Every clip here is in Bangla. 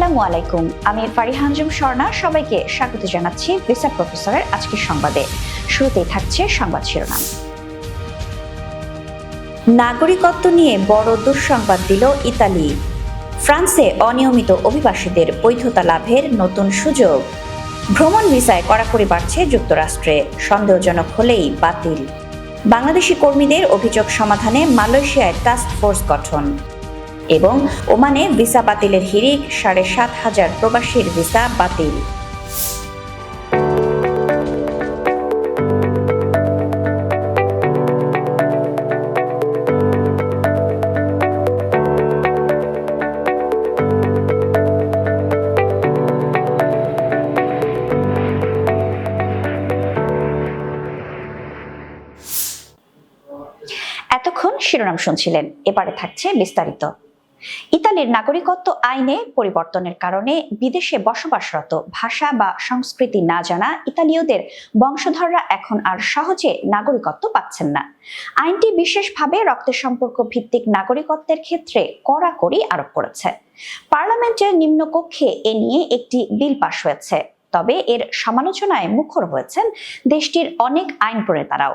আসসালামু আলাইকুম। আমি ফারিহানজুম সবাইকে স্বাগত জানাচ্ছি ভিসা প্রফেসরের সংবাদে। শুরুতেই থাকছে সংবাদ শিরোনাম। নাগরিকত্ব নিয়ে বড় দুঃসংবাদ দিল ইতালি। ফ্রান্সে অনিয়মিত অভিবাসীদের বৈধতা লাভের নতুন সুযোগ। ভ্রমণ ভিসায় কড়াকড়ি বাড়ছে যুক্তরাষ্ট্রে। সন্দেহজনক হলেই বাতিল। বাংলাদেশি কর্মীদের অভিযোগ সমাধানে মালয়েশিয়ায় টাস্ক ফোর্স গঠন। এবং ওমানে ভিসা বাতিলের হিড়িক সাড়ে সাত হাজার প্রবাসীর ভিসা বাতিল। এতক্ষণ শিরোনাম শুনছিলেন। এবারে থাকছে বিস্তারিত। ইতালির নাগরিকত্ব আইনে পরিবর্তনের কারণে বিদেশে বসবাসরত ভাষা বা সংস্কৃতি না জানা ইতালীয়দের বংশধররা এখন আর সহজে নাগরিকত্ব পাচ্ছেন না। আইনটি বিশেষভাবে রক্তের সম্পর্ক ভিত্তিক নাগরিকত্বের ক্ষেত্রে কড়াকড়ি আরোপ করেছে। পার্লামেন্টের নিম্নকক্ষে এ নিয়ে একটি বিল পাশ হয়েছে, তবে এর সমালোচনায় মুখর হয়েছেন দেশটির অনেক আইন প্রণেতারাও।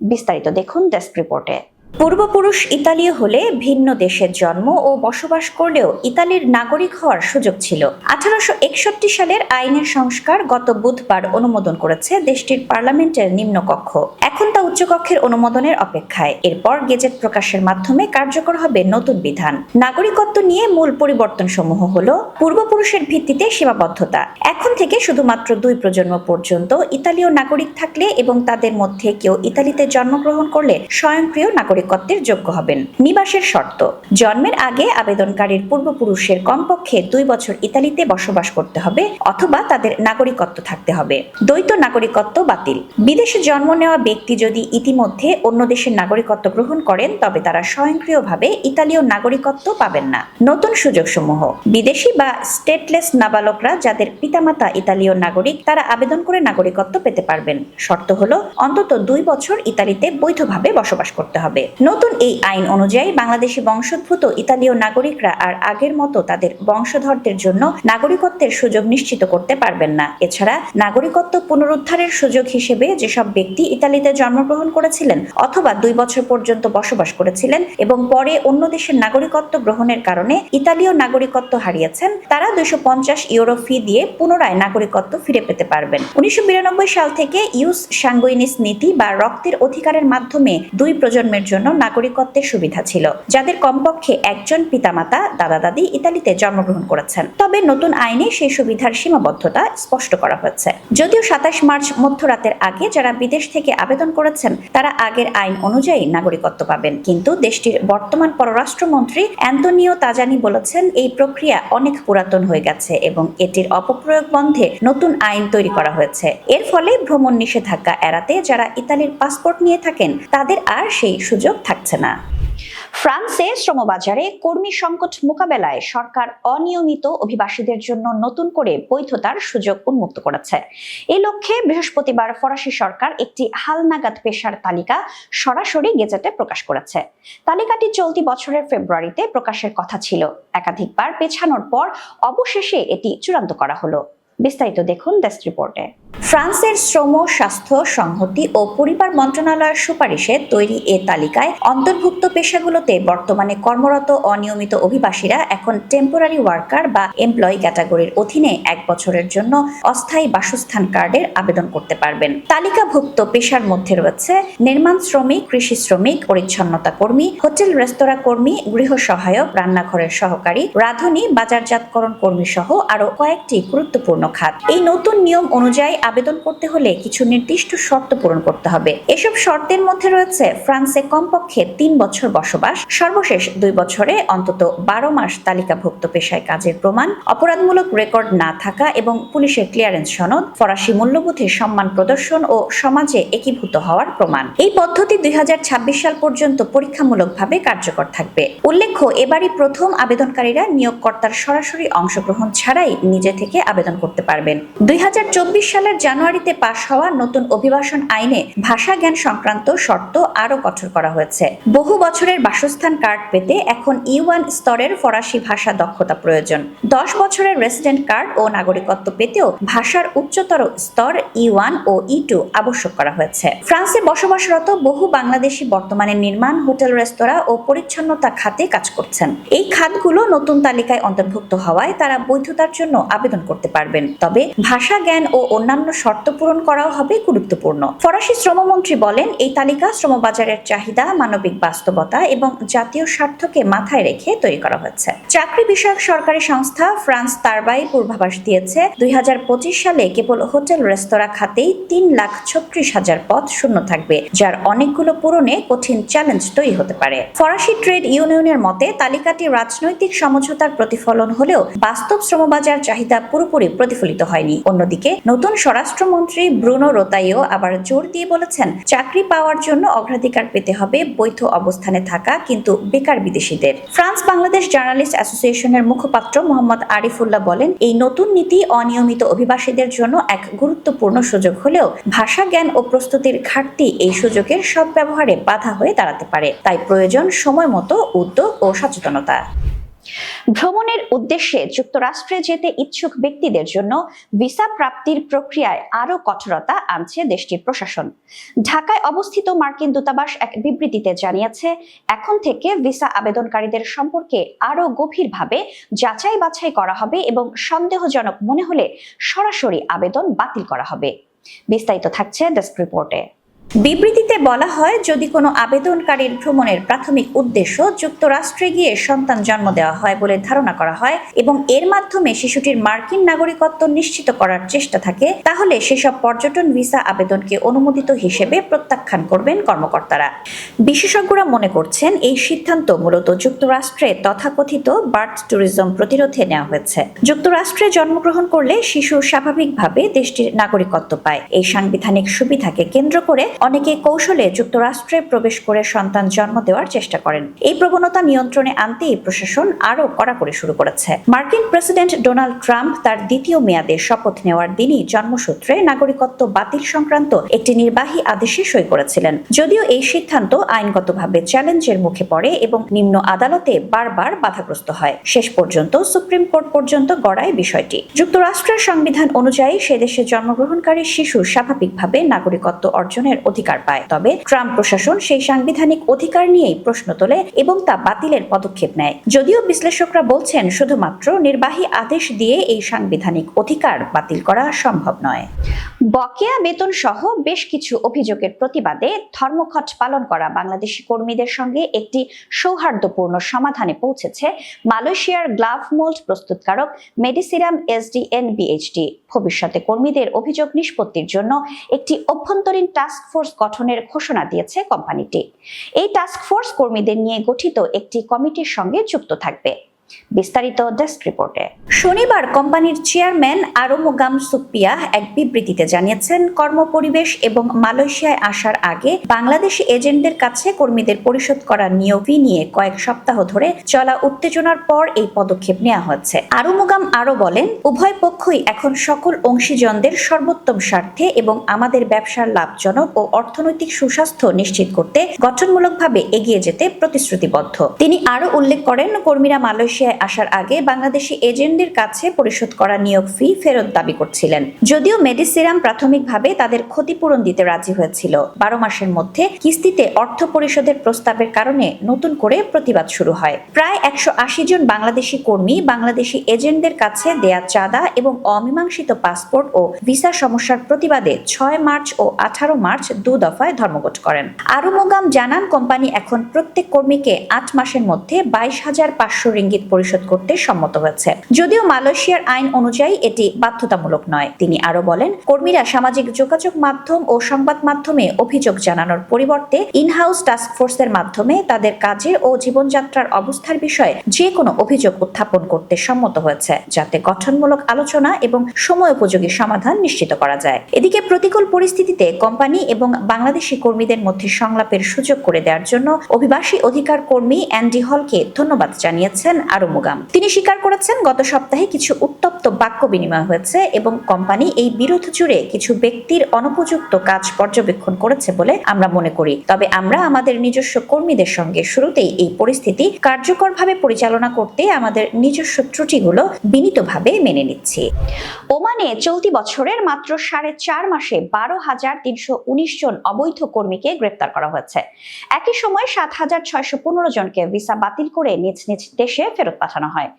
বিস্তারিত দেখুন ডেস্ক রিপোর্টে। পূর্বপুরুষ ইতালীয় হলে ভিন্ন দেশের জন্ম ও বসবাস করলেও ইতালির নাগরিক হওয়ার সুযোগ ছিল। আঠারোশো একষট্টি সালের আইনের সংস্কার গত বুধবার অনুমোদন করেছে দেশটির পার্লামেন্টের নিম্নকক্ষ। এখন তা উচ্চকক্ষের অনুমোদনের অপেক্ষায়। এরপর গেজেট প্রকাশের মাধ্যমে কার্যকর হবে নতুন বিধান। নাগরিকত্ব নিয়ে মূল পরিবর্তন সমূহ হল পূর্বপুরুষের ভিত্তিতে সীমাবদ্ধতা। এখন থেকে শুধুমাত্র দুই প্রজন্ম পর্যন্ত ইতালীয় নাগরিক থাকলে এবং তাদের মধ্যে কেউ ইতালিতে জন্মগ্রহণ করলে স্বয়ংক্রিয় নাগরিকত্বের যোগ্য হবেন। নিবাসের শর্ত, জন্মের আগে আবেদনকারীর পূর্বপুরুষের কমপক্ষে দুই বছর ইতালিতে বসবাস করতে হবে অথবা তাদের নাগরিকত্ব থাকতে হবে। দ্বৈত নাগরিকত্ব বাতিল। বিদেশে জন্ম নেওয়া ব্যক্তি যদি ইতিমধ্যে অন্য দেশের নাগরিকত্ব গ্রহণ করেন, তবে তারা স্বয়ংক্রিয়ভাবে ইতালীয় নাগরিকত্ব পাবেন না। নতুন সুযোগ সমূহ বিদেশি বা স্টেটলেস নাবালকরা যাদের পিতামাতা ইতালীয় নাগরিক, তারা আবেদন করে নাগরিকত্ব পেতে পারবেন। শর্ত হলো, অন্তত দুই বছর ইতালিতে বৈধভাবে বসবাস করতে হবে। নতুন এই আইন অনুযায়ী বাংলাদেশি বংশোদ্ভূত ইতালীয় নাগরিকরা আর আগের মতো তাদের বংশধরদের জন্য নাগরিকত্বের সুযোগ নিশ্চিত করতে পারবেন না। এছাড়া নাগরিকত্ব পুনরুদ্ধারের সুযোগ হিসেবে যেসব ব্যক্তি ইতালিতে জন্মগ্রহণ করেছিলেন অথবা দুই বছর পর্যন্ত বসবাস করেছিলেন এবং পরে অন্য দেশের নাগরিকত্ব গ্রহণের কারণে ইতালীয় নাগরিকত্ব হারিয়েছেন, তারা দুইশো পঞ্চাশ ইউরো ফি দিয়ে পুনরায় নাগরিকত্ব ফিরে পেতে পারবেন। উনিশশো বিরানব্বই সাল থেকে ইউস সাংগুইনিস নীতি বা রক্তের অধিকারের মাধ্যমে দুই প্রজন্মের জন্য নাগরিকত্বের সুবিধা ছিল, যাদের কমপক্ষে একজন পিতামাতা দাদা দাদি ইতালিতে জন্মগ্রহণ করেছেন। তবে নতুন আইনে সেই সুবিধার সীমাবদ্ধতা স্পষ্ট করা হয়েছে। যদিও সাতাশ মার্চ মধ্যরাতের আগে যারা বিদেশ থেকে আবেদন করেছেন, তারা আগের আইন অনুযায়ী নাগরিকত্ব পাবেন। কিন্তু দেশটির বর্তমান পররাষ্ট্রমন্ত্রী অ্যান্তনিও তাজানি বলেছেন, এই প্রক্রিয়া অনেক পুরাতন হয়ে গেছে এবং এটির অপপ্রয়োগ বন্ধে নতুন আইন তৈরি করা হয়েছে। এর ফলে ভ্রমণ নিষেধাজ্ঞা এড়াতে যারা ইতালির পাসপোর্ট নিয়ে থাকেন, তাদের আর সেই সুযোগ থাকছে না। ফ্রান্সে শ্রমবাজারে কর্মী সংকট মোকাবেলায় সরকার অনিয়মিত অভিবাসীদের জন্য নতুন করে বৈধতার সুযোগ উন্মুক্ত করেছে। এই লক্ষ্যে বৃহস্পতিবার ফরাসি সরকার একটি হালনাগাদ পেশার তালিকা সরাসরি গেজেটে প্রকাশ করেছে। তালিকাটি চলতি বছরের ফেব্রুয়ারিতে প্রকাশের কথা ছিল। একাধিকবার পেছানোর পর অবশেষে এটি চূড়ান্ত করা হলো। বিস্তারিত দেখুন দেশ রিপোর্টে। ফ্রান্সের শ্রম, স্বাস্থ্য, সংহতি ও পরিবার মন্ত্রণালয়ের সুপারিশে তৈরি এ তালিকায় অন্তর্ভুক্ত পেশাগুলোতে বর্তমানে কর্মরত অনিয়মিত অভিবাসীরা এখন টেম্পোরারি ওয়ার্কার বা এমপ্লয়ি ক্যাটাগরির অধীনে এক বছরের জন্য অস্থায়ী বাসস্থান কার্ডের আবেদন করতে পারবেন। তালিকাভুক্ত পেশার মধ্যে রয়েছে নির্মাণ শ্রমিক, কৃষি শ্রমিক, পরিচ্ছন্নতা কর্মী, হোটেল রেস্তোরাঁ কর্মী, গৃহ সহায়ক, রান্নাঘরের সহকারী, রাঁধুনি, বাজারজাতকরণ কর্মী সহ আরও কয়েকটি গুরুত্বপূর্ণ খাত। এই নতুন নিয়ম অনুযায়ী আবেদন করতে হলে কিছু নির্দিষ্ট শর্ত পূরণ করতে হবে। এসব শর্তের মধ্যে রয়েছে ফ্রান্সে কমপক্ষে তিন বছর বসবাস, সর্বশেষ দুই বছরে অন্তত বারো মাস তালিকাভুক্ত পেশায় কাজের প্রমাণ, অপরাধমূলক রেকর্ড না থাকা এবং পুলিশের ক্লিয়ারেন্স সনদ, ফরাসি মূল্যবোধের সম্মান প্রদর্শন ও সমাজে একীভূত হওয়ার প্রমাণ। এই পদ্ধতি দুই হাজার ছাব্বিশ সাল পর্যন্ত পরীক্ষামূলকভাবে কার্যকর থাকবে। উল্লেখ্য, এবারই প্রথম আবেদনকারীরা নিয়োগকর্তার সরাসরি অংশগ্রহণ ছাড়াই নিজে থেকে আবেদন করতে করতে পারবেন। দুই হাজার চব্বিশ সালের জানুয়ারিতে পাশ হওয়া নতুন অভিবাসন আইনে ভাষা জ্ঞান সংক্রান্ত শর্ত আরও কঠোর করা হয়েছে। বহু বছরের বাসস্থান কার্ড পেতে এখন ই স্তরের ফরাসি ভাষা দক্ষতা প্রয়োজন। দশ বছরের রেসিডেন্ট কার্ড ও নাগরিকত্ব পেতেও ভাষার উচ্চতর স্তর ই ও ই টু আবশ্যক করা হয়েছে। ফ্রান্সে বসবাসরত বহু বাংলাদেশি বর্তমানে নির্মাণ, হোটেল, রেস্তোরাঁ ও পরিচ্ছন্নতা খাতে কাজ করছেন। এই খাতগুলো নতুন তালিকায় অন্তর্ভুক্ত হওয়ায় তারা বৈধতার জন্য আবেদন করতে পারবেন। তবে ভাষা, জ্ঞান ও অন্যান্য শর্ত পূরণ করাও হবে গুরুত্বপূর্ণ। ফরাসি শ্রমমন্ত্রী বলেন, এই তালিকা শ্রমবাজারের চাহিদা, মানবিক বাস্তবতা এবং জাতীয় স্বার্থকে মাথায় রেখে তৈরি করা হয়েছে চাকরি বিষয়ক সরকারি সংস্থা ফ্রান্স তারবাই পূর্বাভাস দিয়েছে, দুই সালে কেবল হোটেল, রেস্তোরাঁ খাতেই তিন লাখ ছত্রিশ হাজার পদ শূন্য থাকবে, যার অনেকগুলো পূরণে কঠিন চ্যালেঞ্জ তৈরি হতে পারে। ফরাসি ট্রেড ইউনিয়নের মতে, তালিকাটি রাজনৈতিক সমঝোতার প্রতিফলন হলেও বাস্তব শ্রমবাজার চাহিদা পুরোপুরি প্রতিফলিত হয়নি। অন্যদিকে নতুন স্বরাষ্ট্রমন্ত্রী ব্রুনো রোতাইও আবার জোর দিয়ে বলেছেন, চাকরি পাওয়ার জন্য অগ্রাধিকার পেতে হবে বৈধ অবস্থানে থাকা কিন্তু বেকার বিদেশিদের। ফ্রান্স বাংলাদেশ জার্নালিস্ট অ্যাসোসিয়েশনের মুখপাত্র মোহাম্মদ আরিফুল্লাহ বলেন, এই নতুন নীতি অনিয়মিত অভিবাসীদের জন্য এক গুরুত্বপূর্ণ সুযোগ হলেও ভাষা জ্ঞান ও প্রস্তুতির ঘাটতি এই সুযোগের সদ্ব্যবহারে বাধা হয়ে দাঁড়াতে পারে। তাই প্রয়োজন সময় মতো উদ্যোগ ও সচেতনতা। ভ্রমণের উদ্দেশ্যে যুক্তরাষ্ট্রে যেতে ইচ্ছুক ব্যক্তিদের জন্য ভিসা প্রাপ্তির প্রক্রিয়ায় আরও কঠোরতা আনছে দেশটির প্রশাসন। ঢাকায় অবস্থিত মার্কিন দূতাবাস এক বিবৃতিতে জানিয়েছে, এখন থেকে ভিসা আবেদনকারীদের সম্পর্কে আরও গভীরভাবে যাচাই বাছাই করা হবে এবং সন্দেহজনক মনে হলে সরাসরি আবেদন বাতিল করা হবে। বিস্তারিত থাকছে ডেস্ক রিপোর্টে। বিবৃতিতে বলা হয়, যদি কোনো আবেদনকারীর ভ্রমণের প্রাথমিক উদ্দেশ্য যুক্তরাষ্ট্রে গিয়ে সন্তান জন্ম দেওয়া হয় বলে ধারণা করা হয় এবং এর মাধ্যমে শিশুটির মার্কিন নাগরিকত্ব নিশ্চিত করার চেষ্টা থাকে, তাহলে সেসব পর্যটন ভিসা আবেদনকে অনুমোদিত হিসেবে প্রত্যাখ্যান করবেন কর্মকর্তারা। বিশেষজ্ঞরা মনে করছেন, এই সিদ্ধান্ত মূলত যুক্তরাষ্ট্রে তথাকথিত বার্থ ট্যুরিজম প্রতিরোধে নেওয়া হয়েছে। যুক্তরাষ্ট্রে জন্মগ্রহণ করলে শিশু স্বাভাবিকভাবে দেশটির নাগরিকত্ব পায়। এই সাংবিধানিক সুবিধাকে কেন্দ্র করে অনেকে কৌশলে যুক্তরাষ্ট্রে প্রবেশ করে সন্তান জন্ম দেওয়ার চেষ্টা করেন। এই প্রবণতা নিয়ন্ত্রণে আনতেই প্রশাসন আরও কড়াকড়ি শুরু করেছে। মার্কিন প্রেসিডেন্ট ডোনাল্ড ট্রাম্প তার দ্বিতীয় মেয়াদে শপথ নেওয়ার দিনই জন্মসূত্রে নাগরিকত্ব বাতিল সংক্রান্ত একটি নির্বাহী আদেশে সই করেছিলেন। যদিও এই সিদ্ধান্ত আইনগতভাবে চ্যালেঞ্জের মুখে পড়ে এবং নিম্ন আদালতে বারবার বাধাগ্রস্ত হয়। শেষ পর্যন্ত সুপ্রিম কোর্ট পর্যন্ত গড়ায় বিষয়টি। যুক্তরাষ্ট্রের সংবিধান অনুযায়ী সে দেশে জন্মগ্রহণকারী শিশু স্বাভাবিকভাবে নাগরিকত্ব অর্জনের অধিকার পায়। তবে ট্রাম্প প্রশাসন সেই সাংবিধানিক অধিকার নিয়েই প্রশ্ন তোলে এবং তা বাতিলের পদক্ষেপ নেয়। যদিও বিশ্লেষকরা বলছেন শুধুমাত্র নির্বাহী আদেশ দিয়ে এই সাংবিধানিক অধিকার বাতিল করা সম্ভব নয়। বকেয়া বেতন সহ বেশ কিছু অভিযোগের প্রতিবাদে ধর্মঘট পালন করা বাংলাদেশি কর্মীদের সঙ্গে একটি সৌহার্দ্যপূর্ণ সমাধানে পৌঁছেছে মালয়েশিয়ার গ্লাভ মোল্ড প্রস্তুতকারক মেডিসিরাম এসডিএন বিএইচডি। ভবিষ্যতে কর্মীদের অভিযোগ নিষ্পত্তির জন্য একটি অভ্যন্তরীণ টাস্ক ফোর্স গঠনের ঘোষণা দিয়েছে কোম্পানিটি। এই টাস্ক ফোর্স কর্মীদের নিয়ে গঠিত একটি কমিটির সঙ্গে যুক্ত থাকবে। বিস্তারিত ডেস্ক রিপোর্টে। শনিবার কোম্পানির চেয়ারম্যান আরোমুগাম সুপ্পিয়া এক বিবৃতিতে জানিয়েছেন, কর্মপরিবেশ এবং মালয়েশিয়ায় আসার আগে বাংলাদেশি এজেন্টদের কাছে কর্মীদের পরিশোধ করা নিয়োগ ফি নিয়ে কয়েক সপ্তাহ ধরে চলা উত্তেজনার পর এই পদক্ষেপ নেওয়া হচ্ছে। আরোমুগাম আরও বলেন, উভয় পক্ষই এখন সকল অংশীজনদের সর্বোত্তম স্বার্থে এবং আমাদের ব্যবসার লাভজনক ও অর্থনৈতিক সুস্বাস্থ্য নিশ্চিত করতে গঠনমূলকভাবে এগিয়ে যেতে প্রতিশ্রুতিবদ্ধ। তিনি আরও উল্লেখ করেন, কর্মীরা মালয়েশিয়া মালয়েশিয়ায় আসার আগে বাংলাদেশি এজেন্টদের কাছে পরিশোধ করা নিয়োগ ফি ফেরত দাবি করছিলেন। যদিও মেডিসিরাম প্রাথমিকভাবে তাদের ক্ষতিপূরণ দিতে রাজি হয়েছিল। বারো মাসের মধ্যে কিস্তিতে অর্থ পরিশোধের প্রস্তাবের কারণে নতুন করে প্রতিবাদ শুরু হয়। প্রায় একশো আশি জন বাংলাদেশি কর্মী বাংলাদেশি এজেন্টদের কাছে দেয়া চাঁদা এবং অমীমাংসিত পাসপোর্ট ও ভিসা সমস্যার প্রতিবাদে ছয় মার্চ ও আঠারো মার্চ দু দফায় ধর্মঘট করেন। আরুমোগাম জানান, কোম্পানি এখন প্রত্যেক কর্মীকে আট মাসের মধ্যে বাইশ হাজার পাঁচশো রিঙ্গিত পরিশোধ করতে সম্মত হয়েছে। যদিও মালয়েশিয়ার আইন অনুযায়ী এটি বাধ্যতামূলক নয়। তিনি আরও বলেন, কর্মীরা সামাজিক যোগাযোগ মাধ্যম ও সংবাদ মাধ্যমে অভিযোগ জানানোর পরিবর্তে ইনহাউস টাস্ক ফোর্সের মাধ্যমে তাদের কাজে ও জীবনযাত্রার অবস্থার বিষয়ে যে কোনো অভিযোগ উত্থাপন করতে সম্মত হয়েছে, যাতে গঠনমূলক আলোচনা এবং সময় উপযোগী সমাধান নিশ্চিত করা যায়। এদিকে প্রতিকূল পরিস্থিতিতে কোম্পানি এবং বাংলাদেশি কর্মীদের মধ্যে সংলাপের সুযোগ করে দেওয়ার জন্য অভিবাসী অধিকার কর্মী অ্যান্ডি হলকে ধন্যবাদ জানিয়েছেন আরুমুগাম তিনি স্বীকার করেছেন, গত সপ্তাহে কিছু উত্তপ্ত বাক্য বিনিময় হয়েছে এবং কোম্পানি এই বিরোধ জুড়ে কিছু ব্যক্তির অনুপযুক্ত কাজ পর্যবেক্ষণ করেছে বলে আমরা মনে করি। তবে আমরা আমাদের নিজস্ব কর্মীদের সঙ্গে শুরুতেই এই পরিস্থিতি কার্যকরভাবে পরিচালনা করতে আমাদের নিজস্ব ত্রুটিগুলো বিনীতভাবে মেনে নিচ্ছি। ওমানে চলতি বছরের মাত্র সাড়ে চার মাসে বারো হাজার তিনশো উনিশ জন অবৈধ কর্মীকে গ্রেপ্তার করা হয়েছে। একই সময় সাত হাজার ছয়শো পনেরো জনকে ভিসা বাতিল করে নিজ নিজ দেশে ফেরত পাঠানো হয়।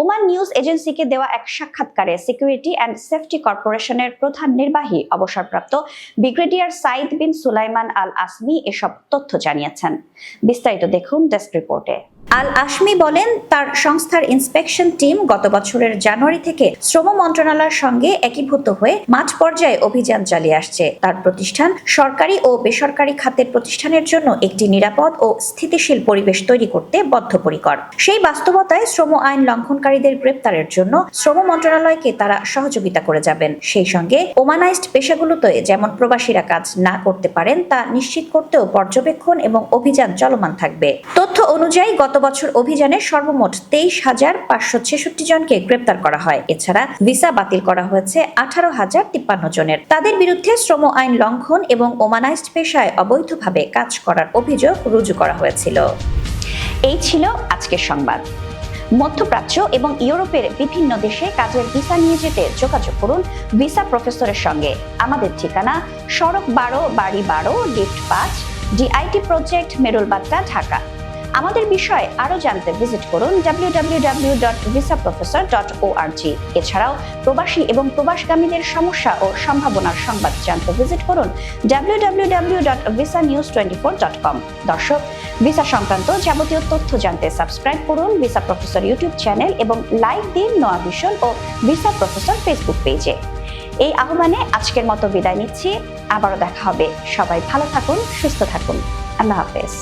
ওমান নিউজ এজেন্সিকে দেওয়া এক সাক্ষাৎকারে সিকিউরিটি অ্যান্ড সেফটি কর্পোরেশনের প্রধান নির্বাহী অবসরপ্রাপ্ত brigadier Saeed bin Sulaiman Al Asmi এসব তথ্য জানিয়েছেন। বিস্তারিত দেখুন ডেস্ক রিপোর্টে। আল আশমি বলেন, তার সংস্থার ইন্সপেকশন টিম গত বছরের জানুয়ারি থেকে শ্রম মন্ত্রণালয়ের সঙ্গে একীভূত হয়ে মাঠ পর্যায়ে অভিযান চালিয়ে আসছে। তার প্রতিষ্ঠান সরকারি ও বেসরকারি খাতের প্রতিষ্ঠানের জন্য একটি নিরাপদ ও স্থিতিশীল পরিবেশ তৈরি করতে বদ্ধপরিকর। সেই বাস্তবতায় শ্রম আইন লঙ্ঘনকারীদের গ্রেপ্তারের জন্য শ্রম মন্ত্রণালয়কে তারা সহযোগিতা করে যাবেন। সেই সঙ্গে ওমানাইজড পেশাগুলোতে যেমন প্রবাসীরা কাজ না করতে পারেন, তা নিশ্চিত করতেও পর্যবেক্ষণ এবং অভিযান চলমান থাকবে। তথ্য অনুযায়ী গত বছর অভিযানে সর্বমোট তেইশ হাজার পাঁচশো ছেষট্টি জনকে গ্রেপ্তার করা হয়। এছাড়া ভিসা বাতিল করা হয়েছে আঠারো হাজার তিপ্পান্ন জনের। তাদের বিরুদ্ধে শ্রম আইন লঙ্ঘন এবং ওমানাইজড পেশায় অবৈধভাবে কাজ করার অভিযোগ রুজু করা হয়েছিল। এই ছিল আজকের সংবাদ। মধ্যপ্রাচ্য এবং ইউরোপের বিভিন্ন দেশে কাজের ভিসা নিয়ে যেতে যোগাযোগ করুন ভিসা প্রফেসরের সঙ্গে। আমাদের ঠিকানা সড়ক বারো, বাড়ি বারো, লিফট পাঁচ, ডিআইটি প্রজেক্ট মেরুলবাট্টা ঢাকা। আমাদের বিষয়ে আরও জানতে ভিজিট করুন www.visaprofessor.org এছাড়াও প্রবাসী এবং প্রবাসগামীদের সমস্যা ও সম্ভাবনার সংবাদ জানতে ভিজিট করুন www.visanews24.com দর্শক ভিসা সংক্রান্ত যাবতীয় তথ্য জানতে সাবস্ক্রাইব করুন ভিসা প্রফেসর ইউটিউব চ্যানেল এবং লাইক দিন নোয়া ভিশন ও ভিসা প্রফেসর ফেসবুক পেজে এই আহ্বানে আজকের মতো বিদায় নিচ্ছি। আবারও দেখা হবে। সবাই ভালো থাকুন, সুস্থ থাকুন। আল্লাহ হাফেজ।